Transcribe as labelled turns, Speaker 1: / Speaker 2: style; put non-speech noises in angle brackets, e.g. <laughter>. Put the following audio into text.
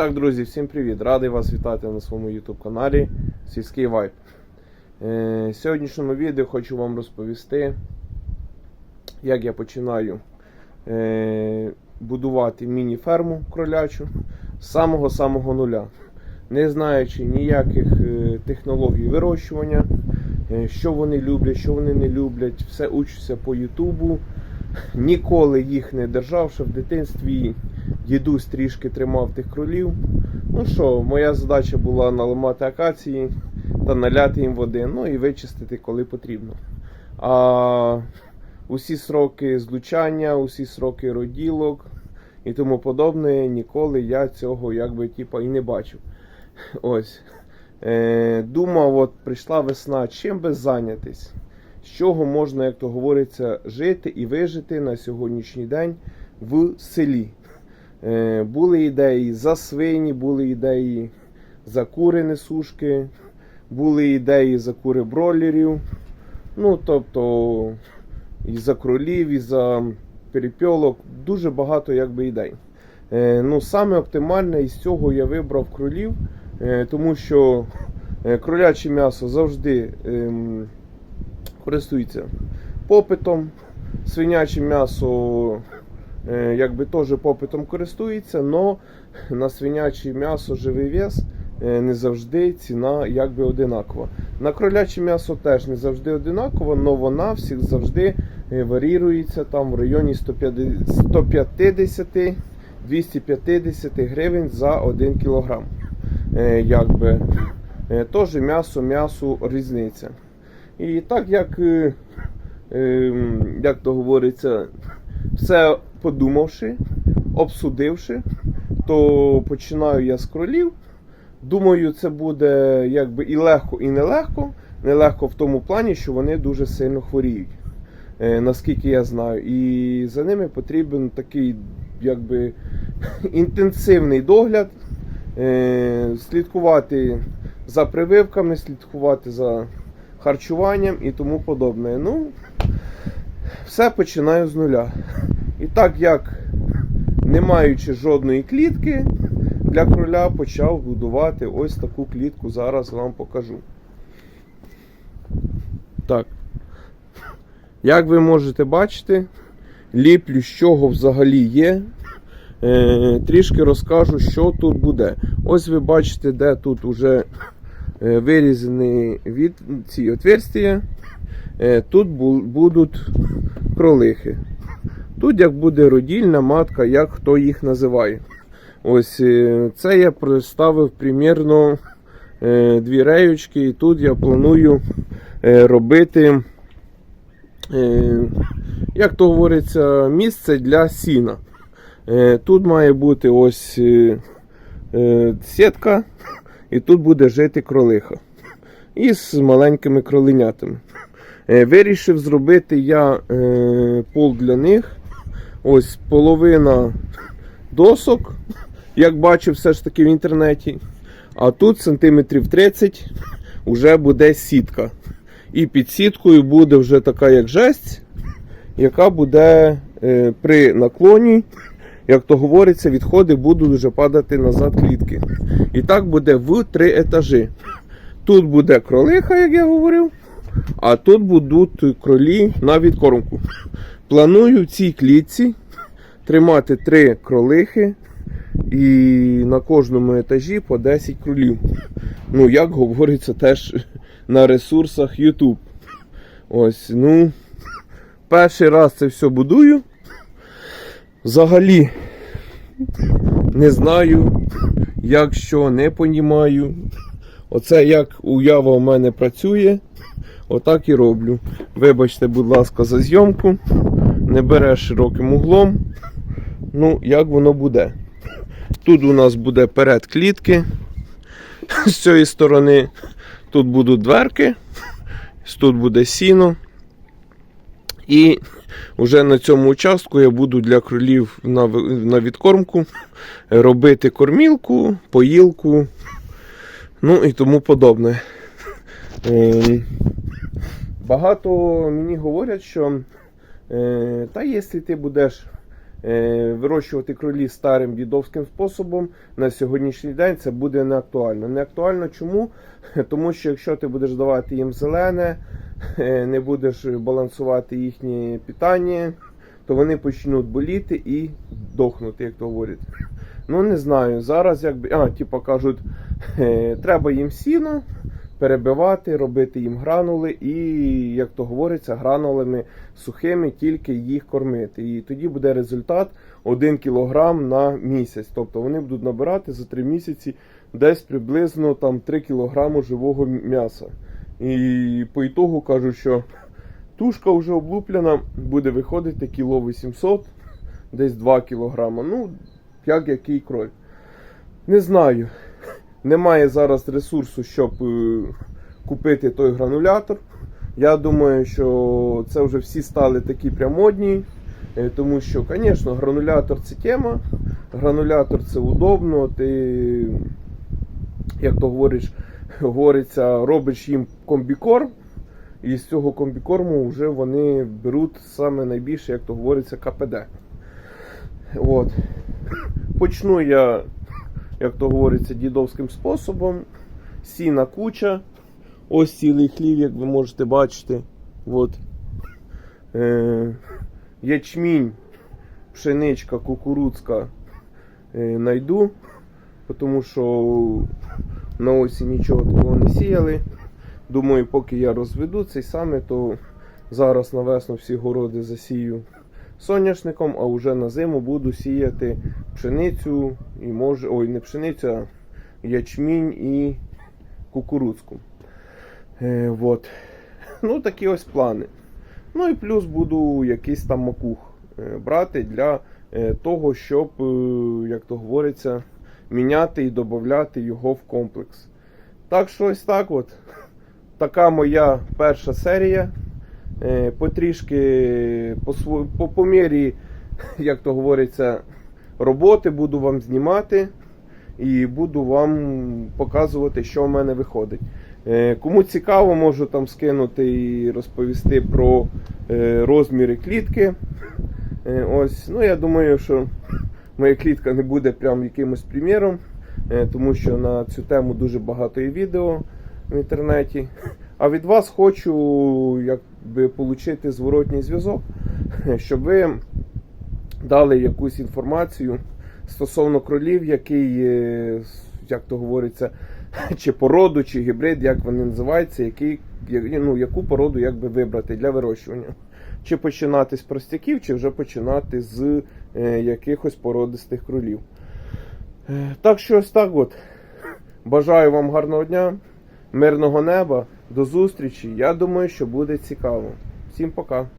Speaker 1: так, друзі, всім привіт! Радий вас вітати на своєму YouTube каналі Сільський Вайб. Е, в сьогоднішньому відео хочу вам розповісти, як я починаю е, будувати міні-ферму кролячу з самого-самого нуля. Не знаючи ніяких е, технологій вирощування, що вони люблять, що вони не люблять, все учуся по Ютубу. Ніколи їх не держав, що в дитинстві дідусь трішки тримав тих кролів. Ну що, моя задача була наламати акації та наляти їм води, ну і вичистити, коли потрібно. А усі сроки злучання, усі сроки роділок і тому подобне, ніколи я цього якби типа і не бачив. Ось. Е, думав, от прийшла весна, чим би зайнятись? З чого можна, як то говориться, жити і вижити на сьогоднішній день в селі. Е, були ідеї за свині, були ідеї за кури несушки, були ідеї за кури бройлерів. Ну, тобто, і за кролів, і за перепьолок, дуже багато якби ідей. Е, ну, саме оптимальне із цього я вибрав кролів, е, тому що кроляче м'ясо завжди ем, користується попитом. Свиняче м'ясо якби теж попитом користується, але на свиняче м'ясо живий вес е, не завжди ціна якби одинакова. На кроляче м'ясо теж не завжди одинакова, але вона всіх завжди е, варірується там в районі 150 250 гривень за 1 кілограм. Е, Якби. Е, Теж м'ясо, м'ясо різниця. І так як, е, е, як то говориться, все подумавши, обсудивши, то починаю я з кролів. Думаю, це буде якби і легко, і нелегко. Нелегко в тому плані, що вони дуже сильно хворіють, е, наскільки я знаю. І за ними потрібен такий якби <laughs> інтенсивний догляд, е, слідкувати за прививками, слідкувати за харчуванням і тому подобне. Ну, все починаю з нуля. І так як, не маючи жодної клітки для кроля, почав будувати ось таку клітку. Зараз вам покажу. Так. Як ви можете бачити, ліплю, з чого взагалі є. Е, трішки розкажу, що тут буде. Ось ви бачите, де тут вже е, вирізані від ці отверстия. Е, тут бу- будуть кролихи. Тут як буде родільна матка, як хто їх називає. Ось е, це я представив примірно е, дві реючки, і тут я планую е, робити, як то говориться, місце для сіна. Тут має бути ось сітка, і тут буде жити кролиха. І з маленькими кроленятами. Вирішив зробити я пол для них. Ось половина досок, як бачив все ж таки в інтернеті. А тут сантиметрів 30 вже буде сітка. І під сіткою буде вже така як жесть, яка буде е, при наклоні, як то говориться, відходи будуть вже падати назад клітки. І так буде в три етажі. Тут буде кролиха, як я говорив, а тут будуть кролі на відкормку. Планую в цій клітці тримати три кролихи і на кожному етажі по 10 кролів. Ну, як говориться, теж на ресурсах YouTube. Ось, ну, перший раз це все будую. Взагалі не знаю, як що, не понімаю. Оце як уява у мене працює, отак і роблю. Вибачте, будь ласка, за зйомку. Не бере широким углом. Ну, як воно буде. Тут у нас буде перед клітки. З цієї сторони тут будуть дверки, тут буде сіно. І вже на цьому участку я буду для кролів на, відкормку робити кормілку, поїлку, ну і тому подобне. Ем, Багато мені говорять, що та якщо ти будеш е, вирощувати кролі старим дідовським способом на сьогоднішній день це буде не актуально. Не актуально чому? <laughs> Тому що якщо ти будеш давати їм зелене, е, не будеш балансувати їхнє питання, то вони почнуть боліти і дохнути, як то говорять. Ну не знаю. Зараз якби. А, типу кажуть, е, треба їм сіно перебивати, робити їм гранули, і, як то говориться, гранулами сухими тільки їх кормити. І тоді буде результат 1 кг на місяць. Тобто вони будуть набирати за 3 місяці десь приблизно там 3 кг живого м'яса. І по ітогу кажуть, що тушка вже облуплена, буде виходити кіло 800, десь 2 кг. Ну, як який кроль. Не знаю. Немає зараз ресурсу, щоб е, купити той гранулятор. Я думаю, що це вже всі стали такі прямодні. е, Тому що, звісно, гранулятор це тема. Гранулятор це удобно. Ти, як то говориш, говориться, робиш їм комбікорм. І з цього комбікорму вже вони беруть саме найбільше, як то говориться, КПД. От. Почну я, як то говориться, дідовським способом. Сіна куча. Ось цілий хлів, як ви можете бачити. От. Е, ячмінь, пшеничка, кукурудзка е, найду, тому що на осі нічого такого не сіяли. Думаю, поки я розведу цей саме, то зараз на весну всі городи засію соняшником, а вже на зиму буду сіяти пшеницю і може. Ой, не пшеницю, а ячмінь і кукурудзку. Е, вот. <laughs> Ну, такі ось плани. Ну і плюс буду якийсь там макух е, брати для е, того, щоб, е, як то говориться, міняти і додати його в комплекс. Так що ось так от. <laughs> Така моя перша серія. Е, Потрішки по, по, по мірі, <laughs> як то говориться, роботи буду вам знімати і буду вам показувати, що в мене виходить. Е, Кому цікаво, можу там скинути і розповісти про е, розміри клітки. Ось, ну я думаю, що <laughs> моя клітка не буде прям якимось приміром, тому що на цю тему дуже багато є відео в інтернеті. А від вас хочу якби отримати зворотній зв'язок, <laughs> щоб ви дали якусь інформацію стосовно кролів, який, е, як то говориться, <laughs> чи породу, чи гібрид, як вони називаються, який, ну, яку породу якби вибрати для вирощування. Чи починати з простяків, чи вже починати з е, якихось породистих кролів. Е, Так що ось так от. Бажаю вам гарного дня, мирного неба, до зустрічі. Я думаю, що буде цікаво. Всім пока.